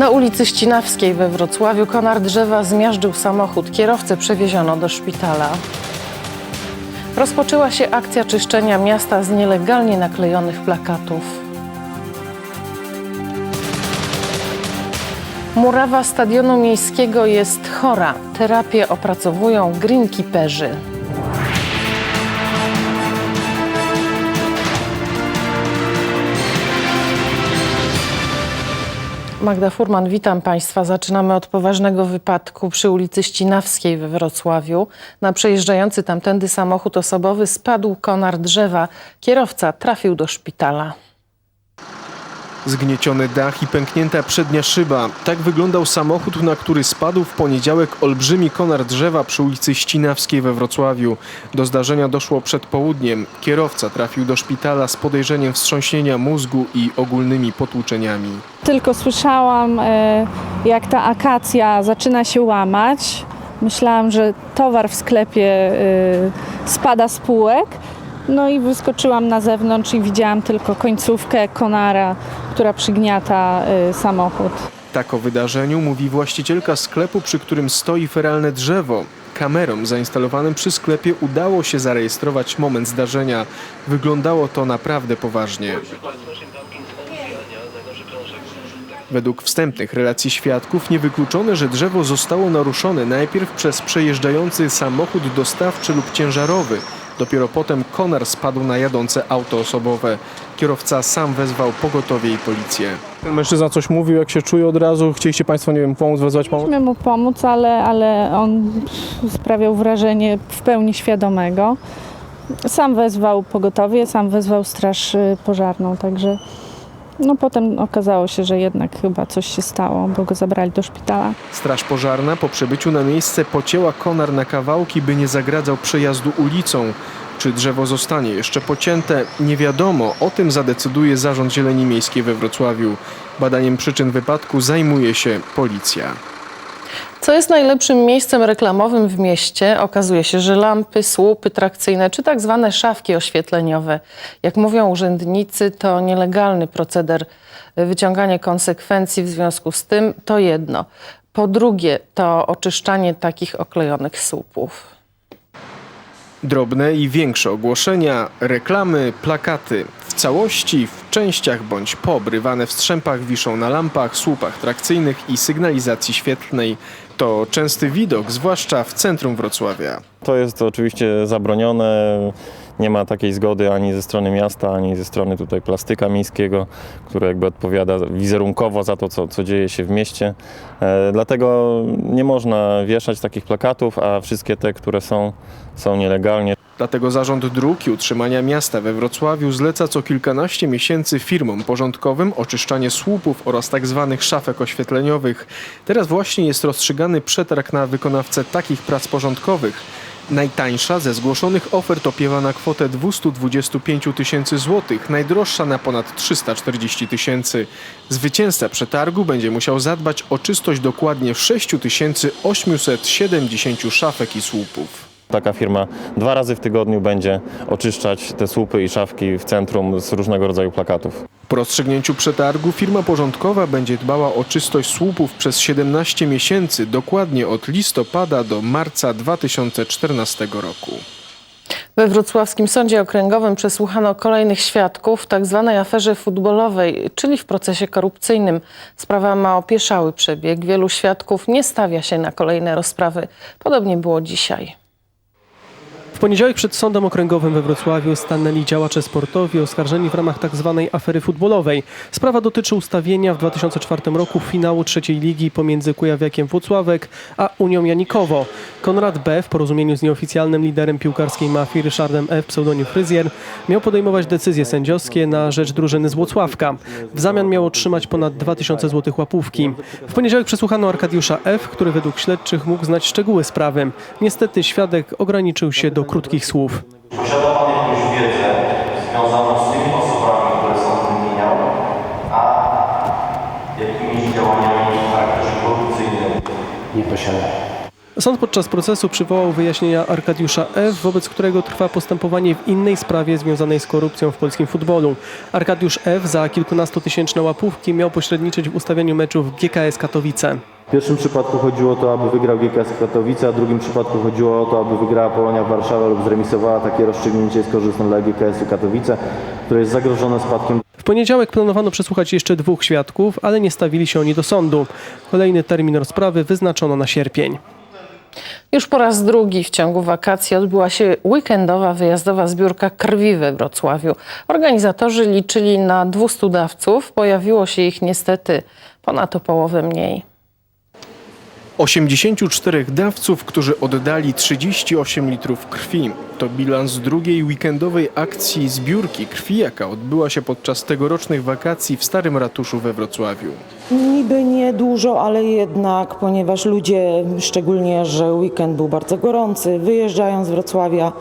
Na ulicy Ścinawskiej we Wrocławiu konar drzewa zmiażdżył samochód. Kierowcę przewieziono do szpitala. Rozpoczęła się akcja czyszczenia miasta z nielegalnie naklejonych plakatów. Murawa stadionu miejskiego jest chora. Terapię opracowują greenkeeperzy. Magda Furman, witam Państwa. Zaczynamy od poważnego wypadku przy ulicy Ścinawskiej we Wrocławiu. Na przejeżdżający tamtędy samochód osobowy spadł konar drzewa. Kierowca trafił do szpitala. Zgnieciony dach i pęknięta przednia szyba. Tak wyglądał samochód, na który spadł w poniedziałek olbrzymi konar drzewa przy ulicy Ścinawskiej we Wrocławiu. Do zdarzenia doszło przed południem. Kierowca trafił do szpitala z podejrzeniem wstrząśnienia mózgu i ogólnymi potłuczeniami. Tylko słyszałam, e, jak ta akacja zaczyna się łamać. Myślałam, że towar w sklepie e, spada z półek. No i wyskoczyłam na zewnątrz i widziałam tylko końcówkę konara, która przygniata e, samochód. Tak o wydarzeniu mówi właścicielka sklepu, przy którym stoi feralne drzewo. Kamerom zainstalowanym przy sklepie udało się zarejestrować moment zdarzenia. Wyglądało to naprawdę poważnie. Według wstępnych relacji świadków niewykluczone, że drzewo zostało naruszone najpierw przez przejeżdżający samochód dostawczy lub ciężarowy. Dopiero potem konar spadł na jadące auto osobowe. Kierowca sam wezwał pogotowie i policję. Ten mężczyzna coś mówił, jak się czuje od razu. Chcieliście Państwo, nie wiem, pomóc, wezwać pomoc? Chcieliśmy mu pomóc, ale, ale on sprawiał wrażenie w pełni świadomego. Sam wezwał pogotowie, sam wezwał straż e, pożarną, także no potem okazało się, że jednak chyba coś się stało, bo go zabrali do szpitala. Straż pożarna po przybyciu na miejsce pocięła konar na kawałki, by nie zagradzał przejazdu ulicą. Czy drzewo zostanie jeszcze pocięte? Nie wiadomo. O tym zadecyduje Zarząd Zieleni Miejskiej we Wrocławiu. Badaniem przyczyn wypadku zajmuje się policja. Co jest najlepszym miejscem reklamowym w mieście? Okazuje się, że lampy, słupy trakcyjne czy tak zwane szafki oświetleniowe. Jak mówią urzędnicy, to nielegalny proceder. Wyciąganie konsekwencji w związku z tym to jedno. Po drugie, to oczyszczanie takich oklejonych słupów. Drobne i większe ogłoszenia, reklamy, plakaty. W całości, w częściach bądź poobrywane w strzępach wiszą na lampach, słupach trakcyjnych i sygnalizacji świetlnej. To częsty widok, zwłaszcza w centrum Wrocławia. To jest oczywiście zabronione. Nie ma takiej zgody ani ze strony miasta, ani ze strony tutaj plastyka miejskiego, które jakby odpowiada wizerunkowo za to, co, co dzieje się w mieście. E, dlatego nie można wieszać takich plakatów, a wszystkie te, które są, są nielegalnie. Dlatego Zarząd Dróg i Utrzymania Miasta we Wrocławiu zleca co kilkanaście miesięcy firmom porządkowym oczyszczanie słupów oraz tzw. szafek oświetleniowych. Teraz właśnie jest rozstrzygany przetarg na wykonawcę takich prac porządkowych. Najtańsza ze zgłoszonych ofert opiewa na kwotę 225 tysięcy złotych, najdroższa na ponad 340 tysięcy. Zwycięzca przetargu będzie musiał zadbać o czystość dokładnie 6870 szafek i słupów. Taka firma dwa razy w tygodniu będzie oczyszczać te słupy i szafki w centrum z różnego rodzaju plakatów. Po rozstrzygnięciu przetargu firma porządkowa będzie dbała o czystość słupów przez 17 miesięcy, dokładnie od listopada do marca 2014 roku. We wrocławskim sądzie okręgowym przesłuchano kolejnych świadków w tak zwanej aferze futbolowej, czyli w procesie korupcyjnym. Sprawa ma opieszały przebieg. Wielu świadków nie stawia się na kolejne rozprawy. Podobnie było dzisiaj. Poniedziałek przed Sądem Okręgowym we Wrocławiu stanęli działacze sportowi oskarżeni w ramach tzw. afery futbolowej. Sprawa dotyczy ustawienia w 2004 roku finału trzeciej ligi pomiędzy Kujawiakiem Włocławek a Unią Janikowo. Konrad B. w porozumieniu z nieoficjalnym liderem piłkarskiej mafii Ryszardem F. pseudonim Fryzjer miał podejmować decyzje sędziowskie na rzecz drużyny z Włocławka. W zamian miał otrzymać ponad 2000 zł łapówki. W poniedziałek przesłuchano Arkadiusza F., który według śledczych mógł znać szczegóły sprawy. Niestety świadek ograniczył się do krótkich słów. Posiada Pan jakąś wiedzę związaną z tymi osobami, które są a jakimiś działaniami w charakterze korupcyjnym? Nie posiadam. Sąd podczas procesu przywołał wyjaśnienia Arkadiusza F., wobec którego trwa postępowanie w innej sprawie związanej z korupcją w polskim futbolu. Arkadiusz F. za kilkunastotysięczne łapówki miał pośredniczyć w ustawianiu meczów GKS Katowice. W pierwszym przypadku chodziło o to, aby wygrał GKS Katowice, a w drugim przypadku chodziło o to, aby wygrała Polonia Warszawa lub zremisowała. Takie rozstrzygnięcie jest korzystne dla GKS-u Katowice, które jest zagrożone spadkiem W poniedziałek planowano przesłuchać jeszcze dwóch świadków, ale nie stawili się oni do sądu. Kolejny termin rozprawy wyznaczono na sierpień. Już po raz drugi w ciągu wakacji odbyła się weekendowa wyjazdowa zbiórka krwi we Wrocławiu. Organizatorzy liczyli na 200 dawców, pojawiło się ich niestety ponad o połowę mniej. 84 dawców, którzy oddali 38 litrów krwi. To bilans drugiej weekendowej akcji zbiórki krwi, jaka odbyła się podczas tegorocznych wakacji w Starym Ratuszu we Wrocławiu. Niby nie dużo, ale jednak, ponieważ ludzie, szczególnie, że weekend był bardzo gorący, wyjeżdżają z Wrocławia,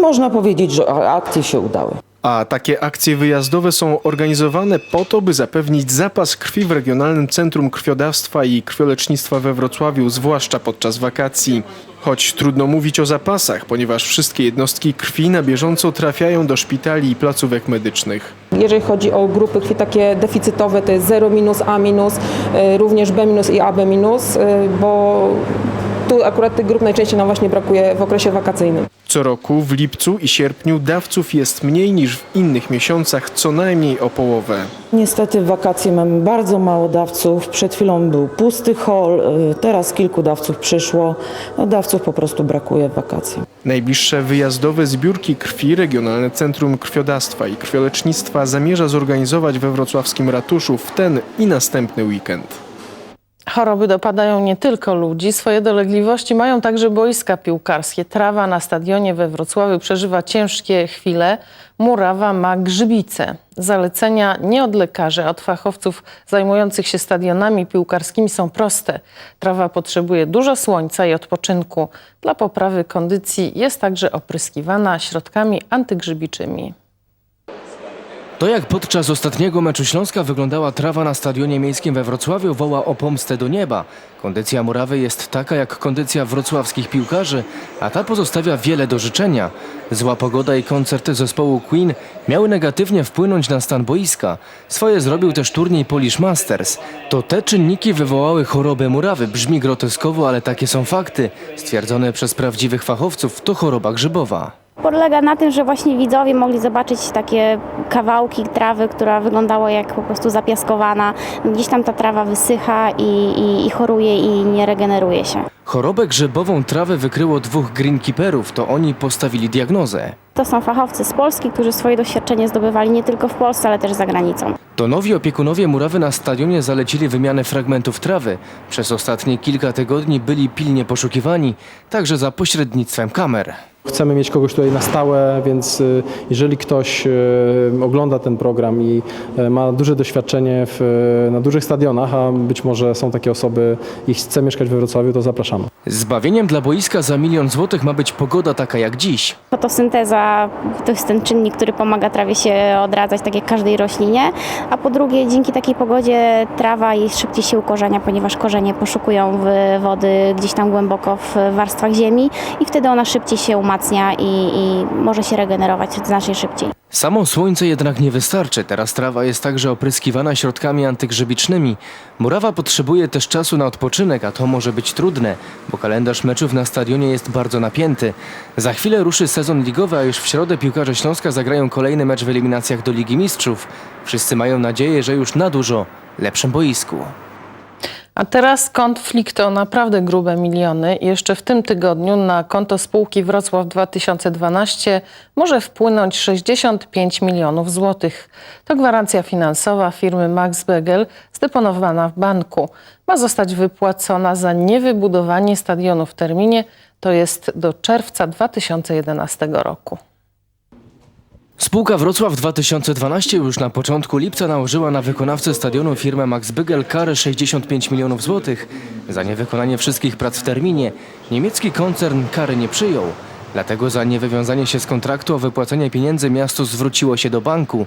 można powiedzieć, że akcje się udały. A takie akcje wyjazdowe są organizowane po to, by zapewnić zapas krwi w Regionalnym Centrum Krwiodawstwa i Krwiolecznictwa we Wrocławiu, zwłaszcza podczas wakacji. Choć trudno mówić o zapasach, ponieważ wszystkie jednostki krwi na bieżąco trafiają do szpitali i placówek medycznych. Jeżeli chodzi o grupy krwi takie deficytowe, to jest 0 minus, A y, również B i AB y, bo tu akurat tych grup najczęściej nam właśnie brakuje w okresie wakacyjnym. Co roku w lipcu i sierpniu dawców jest mniej niż w innych miesiącach, co najmniej o połowę. Niestety w wakacje mamy bardzo mało dawców. Przed chwilą był pusty hol, y, teraz kilku dawców przyszło. No, dawców po prostu brakuje w wakacje. Najbliższe wyjazdowe zbiórki krwi Regionalne Centrum Krwiodawstwa i Krwiolecznictwa zamierza zorganizować we wrocławskim ratuszu w ten i następny weekend. Choroby dopadają nie tylko ludzi, swoje dolegliwości mają także boiska piłkarskie. Trawa na stadionie we Wrocławiu przeżywa ciężkie chwile. Murawa ma grzybice. Zalecenia nie od lekarzy, a od fachowców zajmujących się stadionami piłkarskimi są proste. Trawa potrzebuje dużo słońca i odpoczynku. Dla poprawy kondycji jest także opryskiwana środkami antygrzybiczymi. To jak podczas ostatniego meczu Śląska wyglądała trawa na stadionie miejskim we Wrocławiu woła o pomstę do nieba. Kondycja murawy jest taka jak kondycja wrocławskich piłkarzy, a ta pozostawia wiele do życzenia. Zła pogoda i koncert zespołu Queen miały negatywnie wpłynąć na stan boiska. Swoje zrobił też turniej Polish Masters. To te czynniki wywołały chorobę murawy. Brzmi groteskowo, ale takie są fakty. Stwierdzone przez prawdziwych fachowców to choroba grzybowa. Polega na tym, że właśnie widzowie mogli zobaczyć takie kawałki trawy, która wyglądała jak po prostu zapiaskowana. Gdzieś tam ta trawa wysycha i, i, i choruje i nie regeneruje się. Chorobę grzybową trawy wykryło dwóch greenkeeperów, to oni postawili diagnozę. To są fachowcy z Polski, którzy swoje doświadczenie zdobywali nie tylko w Polsce, ale też za granicą. To nowi opiekunowie murawy na stadionie zalecili wymianę fragmentów trawy. Przez ostatnie kilka tygodni byli pilnie poszukiwani, także za pośrednictwem kamer. Chcemy mieć kogoś tutaj na stałe, więc y, jeżeli ktoś y, ogląda ten program i y, ma duże doświadczenie w, na dużych stadionach, a być może są takie osoby i chce mieszkać we Wrocławiu, to zapraszamy. Zbawieniem dla boiska za milion złotych ma być pogoda taka jak dziś. Fotosynteza to jest ten czynnik, który pomaga trawie się odradzać, tak jak każdej roślinie. A po drugie, dzięki takiej pogodzie trawa jej szybciej się ukorzenia, ponieważ korzenie poszukują wody gdzieś tam głęboko w warstwach ziemi i wtedy ona szybciej się umacnia i, i może się regenerować znacznie szybciej. Samo słońce jednak nie wystarczy. Teraz trawa jest także opryskiwana środkami antygrzybicznymi. Murawa potrzebuje też czasu na odpoczynek, a to może być trudne, bo kalendarz meczów na stadionie jest bardzo napięty. Za chwilę ruszy sezon ligowy, a już w środę piłkarze Śląska zagrają kolejny mecz w eliminacjach do Ligi Mistrzów. Wszyscy mają nadzieję, że już na dużo lepszym boisku. A teraz konflikt o naprawdę grube miliony. Jeszcze w tym tygodniu na konto spółki Wrocław 2012 może wpłynąć 65 milionów złotych. To gwarancja finansowa firmy Max Begel zdeponowana w banku. Ma zostać wypłacona za niewybudowanie stadionu w terminie, to jest do czerwca 2011 roku. Spółka Wrocław 2012 już na początku lipca nałożyła na wykonawcę stadionu firmę Max Bygel karę 65 milionów złotych za niewykonanie wszystkich prac w terminie. Niemiecki koncern kary nie przyjął. Dlatego za niewywiązanie się z kontraktu o wypłacenie pieniędzy miasto zwróciło się do banku.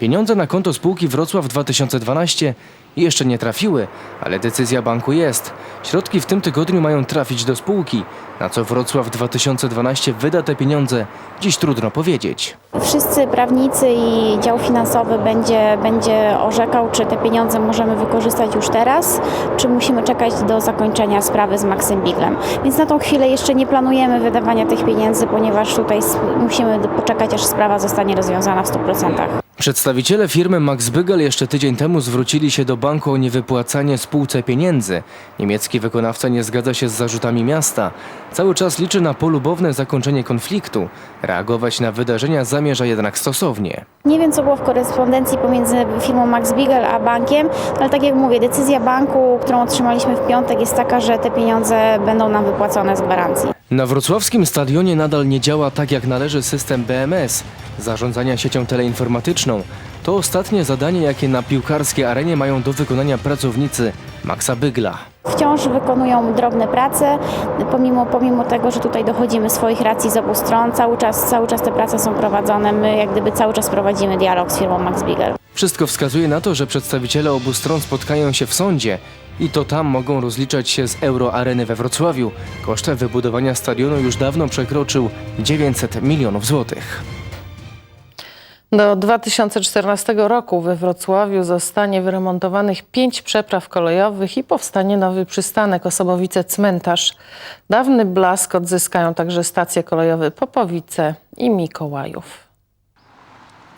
Pieniądze na konto spółki Wrocław 2012 jeszcze nie trafiły, ale decyzja banku jest. Środki w tym tygodniu mają trafić do spółki. Na co Wrocław 2012 wyda te pieniądze, dziś trudno powiedzieć. Wszyscy prawnicy i dział finansowy będzie, będzie orzekał, czy te pieniądze możemy wykorzystać już teraz, czy musimy czekać do zakończenia sprawy z Maxem Biglem. Więc na tą chwilę jeszcze nie planujemy wydawania tych pieniędzy, ponieważ tutaj musimy poczekać, aż sprawa zostanie rozwiązana w 100%. Przedstawiciele firmy Max Bygel jeszcze tydzień temu zwrócili się do banku o niewypłacanie spółce pieniędzy. Niemiecki wykonawca nie zgadza się z zarzutami miasta. Cały czas liczy na polubowne zakończenie konfliktu. Reagować na wydarzenia zamierza jednak stosownie. Nie wiem, co było w korespondencji pomiędzy firmą Max Bigel a bankiem, ale tak jak mówię, decyzja banku, którą otrzymaliśmy w piątek jest taka, że te pieniądze będą nam wypłacone z gwarancji. Na wrocławskim stadionie nadal nie działa tak jak należy system BMS, zarządzania siecią teleinformatyczną. To ostatnie zadanie, jakie na piłkarskiej arenie mają do wykonania pracownicy Maxa Bygla. Wciąż wykonują drobne prace, pomimo, pomimo tego, że tutaj dochodzimy swoich racji z obu stron, cały czas, cały czas te prace są prowadzone, my jak gdyby cały czas prowadzimy dialog z firmą Max Bigel. Wszystko wskazuje na to, że przedstawiciele obu stron spotkają się w sądzie i to tam mogą rozliczać się z Euroareny we Wrocławiu. Koszt wybudowania stadionu już dawno przekroczył 900 milionów złotych. Do 2014 roku we Wrocławiu zostanie wyremontowanych pięć przepraw kolejowych i powstanie nowy przystanek Osobowice Cmentarz. Dawny blask odzyskają także stacje kolejowe Popowice i Mikołajów.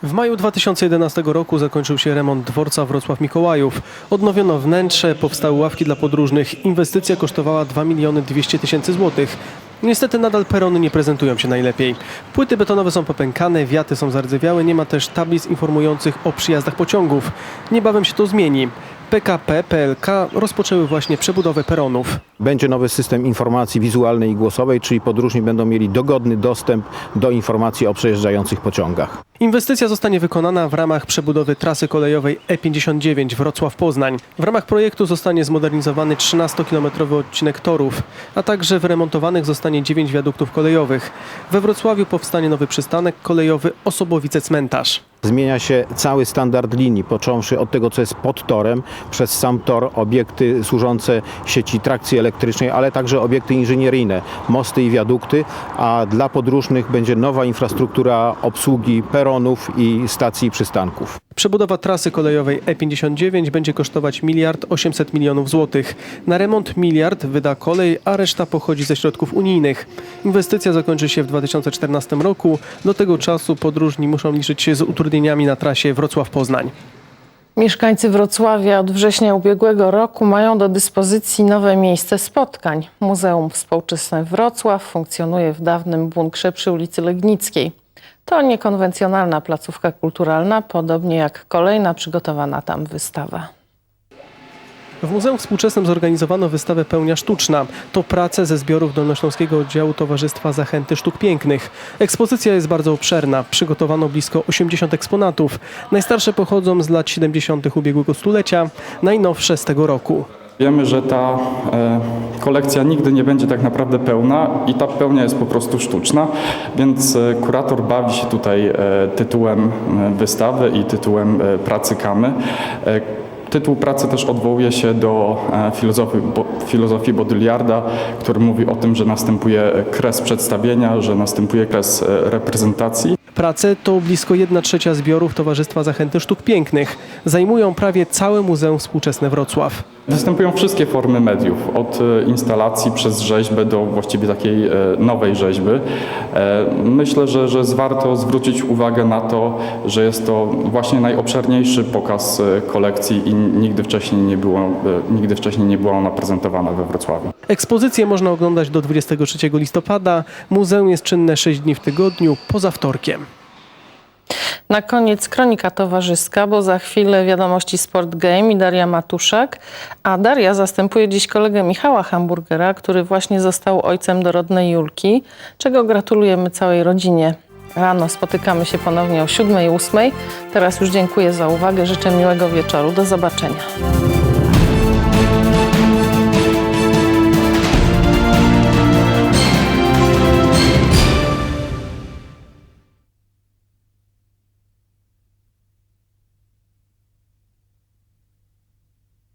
W maju 2011 roku zakończył się remont dworca Wrocław Mikołajów. Odnowiono wnętrze, powstały ławki dla podróżnych. Inwestycja kosztowała 2 miliony 200 tysięcy złotych. Niestety nadal perony nie prezentują się najlepiej. Płyty betonowe są popękane, wiaty są zardzewiałe, nie ma też tablic informujących o przyjazdach pociągów. Niebawem się to zmieni. PKP, PLK rozpoczęły właśnie przebudowę peronów. Będzie nowy system informacji wizualnej i głosowej, czyli podróżni będą mieli dogodny dostęp do informacji o przejeżdżających pociągach. Inwestycja zostanie wykonana w ramach przebudowy trasy kolejowej E59 Wrocław-Poznań. W ramach projektu zostanie zmodernizowany 13-kilometrowy odcinek torów, a także wyremontowanych zostanie 9 wiaduktów kolejowych. We Wrocławiu powstanie nowy przystanek kolejowy Osobowice-Cmentarz. Zmienia się cały standard linii, począwszy od tego, co jest pod torem, przez sam tor, obiekty służące sieci trakcji elektrycznej, ale także obiekty inżynieryjne, mosty i wiadukty, a dla podróżnych będzie nowa infrastruktura obsługi peronów i stacji przystanków. Przebudowa trasy kolejowej E59 będzie kosztować miliard 800 milionów złotych. Na remont miliard wyda kolej, a reszta pochodzi ze środków unijnych. Inwestycja zakończy się w 2014 roku. Do tego czasu podróżni muszą liczyć się z utrudnieniami na trasie Wrocław-Poznań. Mieszkańcy Wrocławia od września ubiegłego roku mają do dyspozycji nowe miejsce spotkań. Muzeum Współczesne Wrocław funkcjonuje w dawnym bunkrze przy ulicy Legnickiej. To niekonwencjonalna placówka kulturalna, podobnie jak kolejna przygotowana tam wystawa. W Muzeum Współczesnym zorganizowano wystawę Pełnia Sztuczna. To prace ze zbiorów Dolnośląskiego Oddziału Towarzystwa Zachęty Sztuk Pięknych. Ekspozycja jest bardzo obszerna. Przygotowano blisko 80 eksponatów. Najstarsze pochodzą z lat 70. ubiegłego stulecia, najnowsze z tego roku. Wiemy, że ta e, kolekcja nigdy nie będzie tak naprawdę pełna i ta pełnia jest po prostu sztuczna, więc e, kurator bawi się tutaj e, tytułem wystawy i tytułem pracy Kamy. Tytuł pracy też odwołuje się do filozofii, bo, filozofii Baudrillarda, który mówi o tym, że następuje kres przedstawienia, że następuje kres reprezentacji. Prace to blisko 1 trzecia zbiorów Towarzystwa Zachęty Sztuk Pięknych. Zajmują prawie całe Muzeum Współczesne Wrocław. Występują wszystkie formy mediów, od e, instalacji przez rzeźbę do właściwie takiej e, nowej rzeźby. E, Myślę, że, że warto zwrócić uwagę na to, że jest to właśnie najobszerniejszy pokaz kolekcji i nigdy wcześniej nie, było, nigdy wcześniej nie była ona prezentowana we Wrocławiu. Ekspozycję można oglądać do 23 listopada. Muzeum jest czynne 6 dni w tygodniu, poza wtorkiem. Na koniec kronika towarzyska, bo za chwilę wiadomości Sport Game i Daria Matuszak. A Daria zastępuje dziś kolegę Michała Hamburgera, który właśnie został ojcem dorodnej Julki, czego gratulujemy całej rodzinie. Rano spotykamy się ponownie o 7 i 8. Teraz już dziękuję za uwagę, życzę miłego wieczoru. Do zobaczenia.